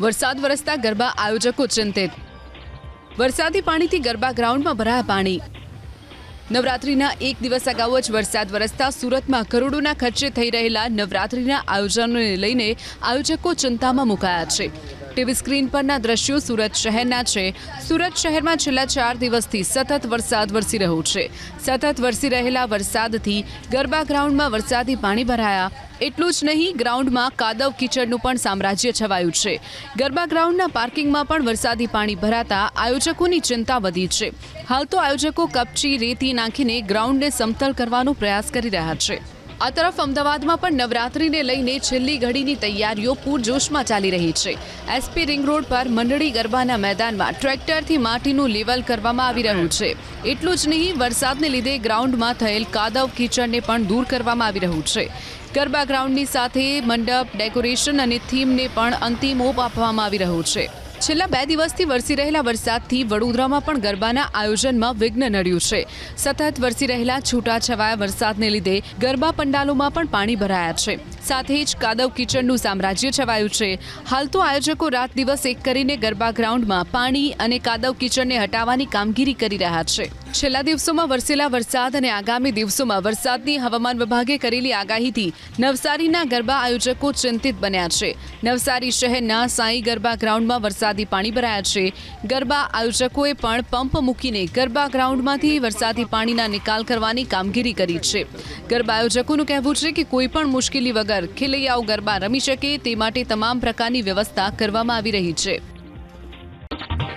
વરસાદ વરસતા ગરબા આયોજકો ચિંતિત. વરસાદી પાણીથી ગરબા ગ્રાઉન્ડમાં ભરાયા પાણી. નવરાત્રીના એક દિવસ અગાઉ જ વરસાદ વરસતા સુરતમાં કરોડોના ખર્ચે થઈ રહેલા નવરાત્રીના આયોજનોને લઈને આયોજકો ચિંતામાં મુકાયા છે. ટીવી સ્ક્રીન પરના દ્રશ્યો સુરત શહેરના છે. સુરત શહેરમાં છેલ્લા ચાર દિવસથી સતત વરસાદ વરસી રહ્યો છે. સતત વરસી રહેલા વરસાદથી ગરબા ગ્રાઉન્ડમાં વરસાદી પાણી ભરાયા. એટલું જ નહીં, ગ્રાઉન્ડમાં કાદવ કીચડનું પણ સામ્રાજ્ય છવાયું છે. ગરબા ગ્રાઉન્ડના પાર્કિંગમાં પણ વરસાદી પાણી ભરાતા આયોજકોની ચિંતા વધી છે. હાલ તો આયોજકો કપચી, રેતી નાખીને ગ્રાઉન્ડને સમતલ કરવાનો પ્રયાસ કરી રહ્યા છે. આ તરફ અમદાવાદમાં પણ નવરાત્રીને લઈને છેલ્લી ઘડીની તૈયારીઓ પૂરજોશમાં ચાલી રહી છે. એસપી રિંગ રોડ પર મંડળી ગરબાના મેદાનમાં ટ્રેક્ટરથી માટીનું લેવલ કરવામાં આવી રહ્યું છે. એટલું જ નહીં, વરસાદને લીધે ગ્રાઉન્ડમાં થયેલ કાદવ કીચડને પણ દૂર કરવામાં આવી રહ્યું છે. ગરબા ગ્રાઉન્ડની સાથે મંડપ, ડેકોરેશન અને થીમને પણ અંતિમ ઓપ આપવામાં આવી રહ્યો છે. છેલ્લા બે દિવસથી વરસી રહેલા વરસાદથી વડોદરામાં પણ ગરબાના આયોજનમાં વિઘ્ન નડ્યું છે. સતત વરસી રહેલા છૂટાછવાયા વરસાદને લીધે ગરબા પંડાલોમાં પણ પાણી ભરાયા છે. સાથે જ કાદવ કિચનનું સામ્રાજ્ય છવાયું છે. હાલ તો આયોજકો રાત દિવસ એક કરીને ગરબા ગ્રાઉન્ડમાં પાણી અને કાદવ કિચનને હટાવવાની કામગીરી કરી રહ્યા છે. છેલ્લા દિવસોમાં વરસેલા વરસાદ અને આગામી દિવસોમાં વરસાદની હવામાન વિભાગે કરેલી આગાહીથી નવસારીના ગરબા આયોજકો ચિંતિત બન્યા છે. નવસારી શહેરના સાંઈ ગરબા ગ્રાઉન્ડમાં વરસાદી પાણી ભરાયા છે. ગરબા આયોજકોએ પણ પંપ મૂકીને ગરબા ગ્રાઉન્ડમાંથી વરસાદી પાણીના નિકાલ કરવાની કામગીરી કરી છે. ગરબા આયોજકોનું કહેવું છે કે કોઈ પણ મુશ્કેલી વગર ખેલૈયાઓ ગરબા રમી શકે તે માટે તમામ પ્રકારની વ્યવસ્થા કરવામાં આવી રહી છે.